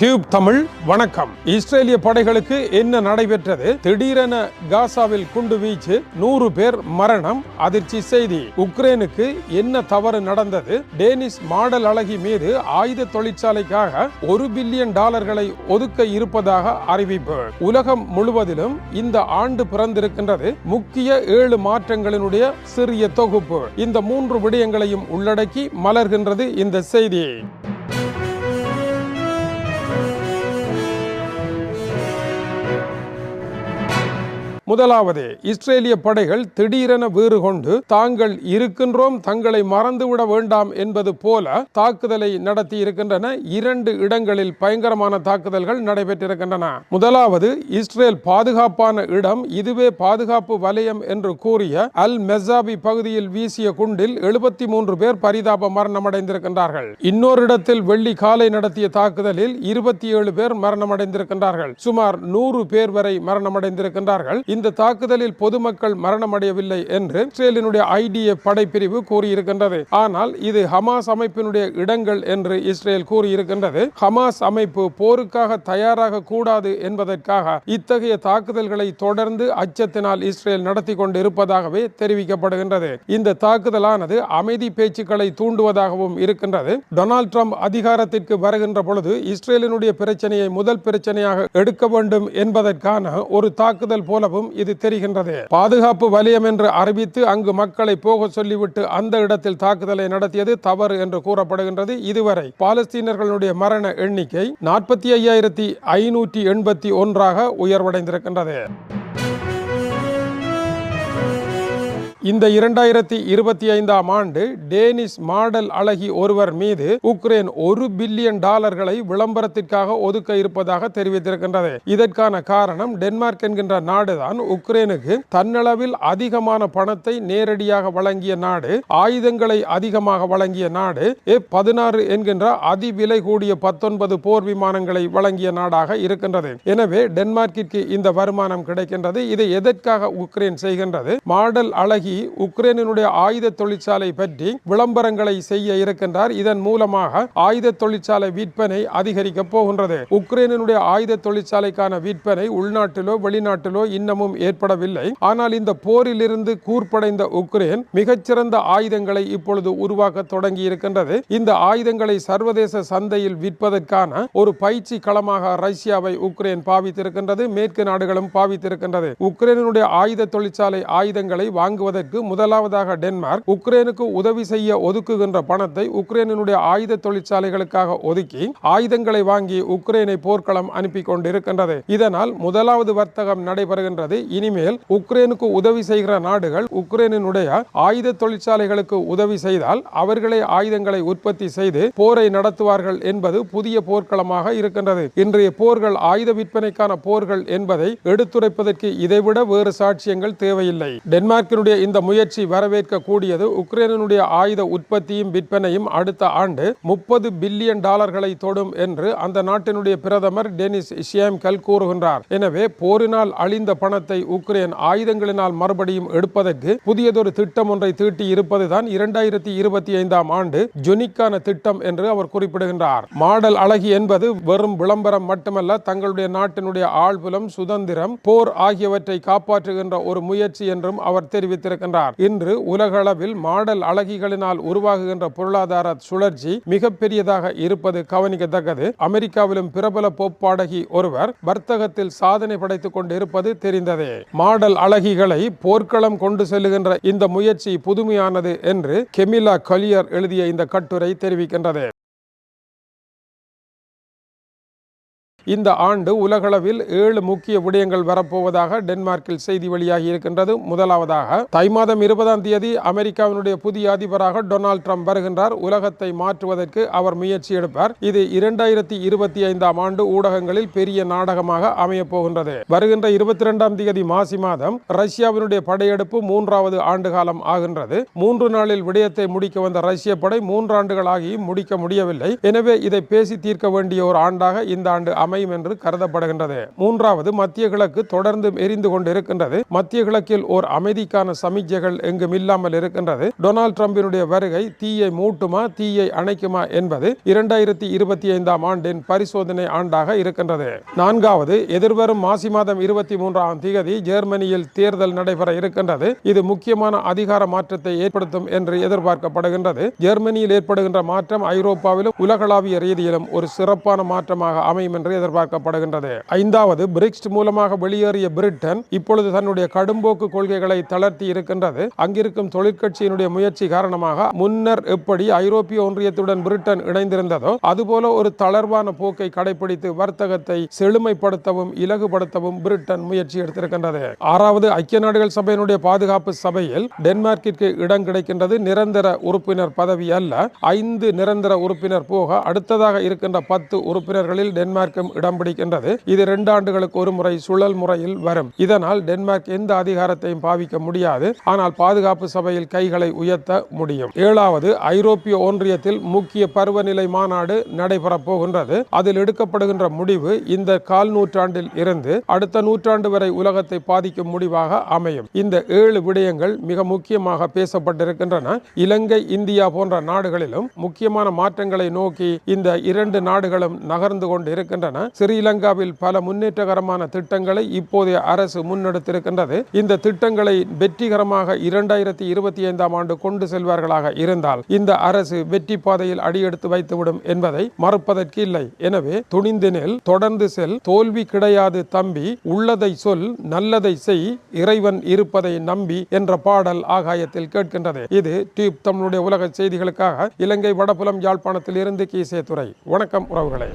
Tube Tamil வணக்கம். இஸ்ரேலிய படைகளுக்கு என்ன நடைபெற்றது? திடீரென காசாவில் குண்டு வீச்சு நூறு பேர் மரணம் அதிர்ச்சி செய்தி. உக்ரைனுக்கு என்ன தவறு நடந்தது? டேனிஷ் மாடல் அழகி மீது ஆயுத தொழிற்சாலைக்காக ஒரு பில்லியன் டாலர்களை ஒதுக்க இருப்பதாக அறிவிப்பு. உலகம் முழுவதிலும் இந்த ஆண்டு பிறந்திருக்கின்றது முக்கிய ஏழு மாற்றங்களினுடைய சிறிய தொகுப்பு. இந்த மூன்று விடயங்களையும் உள்ளடக்கி மலர்கின்றது இந்த செய்தி. முதலாவது இஸ்ரேலிய படைகள் திடீரென வீறு கொண்டு தாங்கள் இருக்கின்றோம் தங்களை மறந்துவிட வேண்டாம் என்பது போல தாக்குதலை நடத்தி இருக்கின்றன இரண்டு இடங்களில் பயங்கரமான தாக்குதல்கள் நடைபெற்றிருக்கின்றன. முதலாவது இஸ்ரேல் பாதுகாப்பான இடம் இதுவே பாதுகாப்பு வலயம் என்று கூறிய அல் மெசாபி பகுதியில் வீசிய குண்டில் எழுபத்தி மூன்று பேர் பரிதாப மரணமடைந்திருக்கின்றார்கள். இன்னொரு இடத்தில் வெள்ளி காலை நடத்திய தாக்குதலில் இருபத்தி ஏழு பேர் மரணமடைந்திருக்கின்றார்கள். சுமார் நூறு பேர் வரை மரணமடைந்திருக்கின்றார்கள். இந்த தாக்குதலில் பொதுமக்கள் மரணமடையவில்லை என்று இஸ்ரேலினுடைய ஐடிஎஃப் படைப்பிரிவு கூறியிருக்கின்றது. ஆனால் இது ஹமாஸ் அமைப்பினுடைய இடங்கள் என்று இஸ்ரேல் கூறியிருக்கின்றது. ஹமாஸ் அமைப்பு போருக்காக தயாராக கூடாது என்பதற்காக இத்தகைய தாக்குதல்களை தொடர்ந்து அச்சத்தினால் இஸ்ரேல் நடத்தி கொண்டு இருப்பதாகவே தெரிவிக்கப்படுகின்றது. இந்த தாக்குதலானது அமைதி பேச்சுக்களை தூண்டுவதாகவும் இருக்கின்றது. டொனால்ட் ட்ரம்ப் அதிகாரத்திற்கு வருகின்ற பொழுது இஸ்ரேலினுடைய பிரச்சனையை முதல் பிரச்சனையாக எடுக்க வேண்டும் என்பதற்கான ஒரு தாக்குதல் போலவும் இது தெரிகின்றது. பாதுகாப்பு வலயம் என்று அறிவித்து அங்கு மக்களை போக சொல்லிவிட்டு அந்த இடத்தில் தாக்குதலை நடத்தியது தவறு என்று கூறப்படுகின்றது. இதுவரை பாலஸ்தீனர்களுடைய மரண எண்ணிக்கை நாற்பத்தி ஐயாயிரத்தி ஐநூற்றி எண்பத்தி ஒன்றாக உயர்வடைந்திருக்கின்றது. இந்த இரண்டாயிரத்தி இருபத்தி ஐந்தாம் ஆண்டு டேனிஷ் மாடல் அழகி ஒருவர் மீது உக்ரைன் ஒரு பில்லியன் டாலர்களை விளம்பரத்திற்காக ஒதுக்க இருப்பதாக தெரிவித்திருக்கின்றது. இதற்கான காரணம் டென்மார்க் என்கின்ற நாடுதான். உக்ரைனுக்கு தன்னளவில் அதிகமான பணத்தை நேரடியாக வழங்கிய நாடு ஆயுதங்களை அதிகமாக வழங்கிய நாடு எப் பதினாறு என்கின்ற அதிவிலை கூடிய பத்தொன்பது போர் விமானங்களை வழங்கிய நாடாக இருக்கின்றது. எனவே டென்மார்க்கிற்கு இந்த வருமானம் கிடைக்கின்றது. இதை எதற்காக உக்ரைன் செய்கின்றது? மாடல் அழகி உக்ரைனினுடைய ஆயுத தொழிற்சாலை பற்றி விளம்பரங்களை செய்ய இருக்கின்றார். இதன் மூலமாக ஆயுத தொழிற்சாலை விற்பனை அதிகரிக்க போகின்றது. உக்ரைனினுடைய ஆயுத தொழிற்சாலைக்கான விற்பனை உள்நாட்டிலோ வெளிநாட்டிலோ இன்னமும் ஏற்படவில்லை. ஆனால் இந்த போரிலிருந்து கூர்ப்படைந்த உக்ரைன் மிகச்சிறந்த ஆயுதங்களை இப்பொழுது உருவாக்க தொடங்கி இருக்கின்றது. இந்த ஆயுதங்களை சர்வதேச சந்தையில் விற்பதற்கான ஒரு பயிற்சி களமாக ரஷ்யாவை உக்ரைன் பாவித்திருக்கின்றது. மேற்கு நாடுகளும் பாவித்திருக்கின்றது. உக்ரைனுடைய ஆயுத தொழிற்சாலை ஆயுதங்களை வாங்குவதற்கு முதலாவதாக டென்மார்க் உக்ரைனுக்கு உதவி செய்ய ஒதுக்குகின்ற பணத்தை உக்ரைனுடைய ஆயுத தொழிற்சாலைகளுக்காக ஒதுக்கி ஆயுதங்களை வாங்கி உக்ரைனை போர்க்களம் அனுப்பி கொண்டிருக்கின்றது. இதனால் முதலாவது வர்த்தகம் நடைபெறுகின்றது. இனிமேல் உக்ரைனுக்கு உதவி செய்கிற நாடுகள் உக்ரைனுடைய ஆயுத தொழிற்சாலைகளுக்கு உதவி செய்தால் அவர்களே ஆயுதங்களை உற்பத்தி செய்து போரை நடத்துவார்கள் என்பது புதிய போர்க்களமாக இருக்கின்றது. இன்றைய போர்கள் ஆயுத விற்பனைக்கான போர்கள் என்பதை எடுத்துரைப்பதற்கு இதைவிட வேறு சாட்சியங்கள் தேவையில்லை. டென்மார்க்கினுடைய இந்த முயற்சி வரவேற்க கூடியது உக்ரைனுடைய ஆயுத உற்பத்தியும் விற்பனையும் அடுத்த ஆண்டு முப்பது பில்லியன் டாலர்களை தொடும் என்று அந்த நாட்டினுடைய பிரதமர் டெனிஸ் ஷியம்கல் கூறுகின்றார். எனவே போரினால் அழிந்த பணத்தை உக்ரைன் ஆயுதங்களினால் மறுபடியும் எடுப்பதற்கு புதியதொரு திட்டம் ஒன்றை தீட்டி இருப்பதுதான் இரண்டாயிரத்தி இருபத்தி ஐந்தாம் ஆண்டு ஜொனிக்கான திட்டம் என்று அவர் குறிப்பிடுகின்றார். மாடல் அழகி என்பது வெறும் விளம்பரம் மட்டுமல்ல தங்களுடைய நாட்டினுடைய ஆழ்புலம் சுதந்திரம் போர் ஆகியவற்றை காப்பாற்றுகின்ற ஒரு முயற்சி என்றும் அவர் தெரிவித்திருக்கின்றார் இன்று உலகளவில் மாடல் அழகிகளினால் உருவாகுகின்ற பொருளாதார சுழற்சி மிக பெரியதாக இருப்பது கவனிக்கத்தக்கது. அமெரிக்காவிலும் பிரபல போப் பாடகி ஒருவர் வர்த்தகத்தில் சாதனை படைத்துக் கொண்டிருப்பது தெரிந்ததே. மாடல் அழகிகளை போர்க்களம் கொண்டு செல்லுகின்ற இந்த முயற்சி புதுமையானது என்று கெமிலா கலியர் எழுதிய இந்த கட்டுரை தெரிவிக்கின்றது. இந்த ஆண்டு உலகளவில் ஏழு முக்கிய விடயங்கள் வரப்போவதாக டென்மார்க்கில் செய்தி வெளியாகி இருக்கின்றது. முதலாவதாக தை மாதம் இருபதாம் தேதி அமெரிக்காவினுடைய புதிய அதிபராக டொனால்ட் ட்ரம்ப் வருகின்றார். உலகத்தை மாற்றுவதற்கு அவர் முயற்சி எடுப்பார். இது இரண்டாயிரத்தி இருபத்தி ஐந்தாம் ஆண்டு ஊடகங்களில் பெரிய நாடகமாக அமையப்போகின்றது வருகின்ற இருபத்தி இரண்டாம் தேதி மாசி மாதம் ரஷ்யாவினுடைய படையெடுப்பு மூன்றாவது ஆண்டு காலம் ஆகின்றது. மூன்று நாளில் விடயத்தை முடிக்க வந்த ரஷ்ய படை மூன்று ஆண்டுகளாகி முடிக்க முடியவில்லை. எனவே இதை பேசி தீர்க்க வேண்டிய ஒரு ஆண்டாக இந்த ஆண்டு அமை அமையும் என்று கருதப்படுகின்றது. மூன்றாவது மத்திய கிழக்கு தொடர்ந்து எரிந்து கொண்டிருக்கின்றது. மத்திய கிழக்கில் ஓர் அமைதிக்கான சமிக்ஞைகள் எங்கும் இல்லாமல் இருக்கின்றது. டொனால்டு டிரம்பினுடைய வருகை தீயை மூட்டுமா தீயை அணைக்குமா என்பது இரண்டாயிரத்தி இருபத்தி ஐந்தாம் ஆண்டின் பரிசோதனை ஆண்டாக இருக்கின்றது. நான்காவது எதிர்வரும் மாசி மாதம் இருபத்தி மூன்றாம் தேதி ஜெர்மனியில் தேர்தல் நடைபெற இருக்கின்றது. இது முக்கியமான அதிகார மாற்றத்தை ஏற்படுத்தும் என்று எதிர்பார்க்கப்படுகின்றது. ஜெர்மனியில் ஏற்படுகின்ற மாற்றம் ஐரோப்பாவிலும் உலகளாவிய ரீதியிலும் ஒரு சிறப்பான மாற்றமாக அமையும் என்று எதிர்பார்க்கப்படுகின்றது. ஐந்தாவது பிரிக்ஸ் மூலமாக வெளியேறிய பிரிட்டன் இப்பொழுது தன்னுடைய கடும்போக்கு கொள்கைகளை தளர்த்தி இருக்கின்றது. அங்கிருக்கும் தொழிற்கட்சியினுடைய முயற்சி காரணமாக முன்னர் எப்படி ஐரோப்பிய ஒன்றியத்துடன் பிரிட்டன் இணைந்திருந்ததோ அதுபோல ஒரு தளர்வான போக்கை கடைபிடித்து வர்த்தகத்தை செழுமைப்படுத்தவும் இலகுபடுத்தவும் பிரிட்டன் முயற்சி எடுத்திருக்கின்றது. ஆறாவது ஐக்கிய நாடுகள் சபையினுடைய பாதுகாப்பு சபையில் டென்மார்க்கிற்கு இடம் கிடைக்கின்றது நிரந்தர உறுப்பினர் பதவி அல்ல. ஐந்து நிரந்தர உறுப்பினர் போக அடுத்ததாக இருக்கின்ற பத்து உறுப்பினர்களில் டென்மார்க்கும் இடம் பிடிக்கின்றது. இது இரண்டு ஆண்டுகளுக்கு ஒரு முறை சுழல் முறையில் வரும். இதனால் டென்மார்க் எந்த அதிகாரத்தையும் பாவிக்க முடியாது. ஆனால் பாதுகாப்பு சபையில் கைகளை உயர்த்த முடியும். ஏழாவது ஐரோப்பிய ஒன்றியத்தில் முக்கிய பருவநிலை மாநாடு நடைபெறப் போகின்றது. அதில் எடுக்கப்படுகின்ற முடிவு இந்த கால் நூற்றாண்டில் இருந்து அடுத்த நூற்றாண்டு வரை உலகத்தை பாதிக்கும் முடிவாக அமையும். இந்த ஏழு விடயங்கள் மிக முக்கியமாக பேசப்பட்டிருக்கின்றன. இலங்கை இந்தியா போன்ற நாடுகளிலும் முக்கியமான மாற்றங்களை நோக்கி இந்த இரண்டு நாடுகளும் நகர்ந்து கொண்டு இருக்கின்றன ஸ்ரீலங்காவில் பல முன்னேற்றகரமான திட்டங்களை இப்போதைய அரசு முன்னெடுத்திருக்கின்றது. இந்த திட்டங்களை வெற்றிகரமாக இரண்டாயிரத்தி இருபத்தி ஐந்தாம் ஆண்டு கொண்டு செல்வார்களாக இருந்தால் இந்த அரசு வெற்றி பாதையில் அடியெடுத்து வைத்துவிடும் என்பதை மறுப்பதற்கு இல்லை. எனவே துணிந்தினில் தொடர்ந்து செல் தோல்வி கிடையாது தம்பி உள்ளதை சொல் நல்லதை செய் இறைவன் இருப்பதை நம்பி என்ற பாடல் ஆகாயத்தில் கேட்கின்றது. இது டியூப் தமிழுடைய உலக செய்திகளுக்காக இலங்கை வடபுலம் யாழ்ப்பாணத்தில் இருந்து கீசே துறை வணக்கம் உறவுகளே.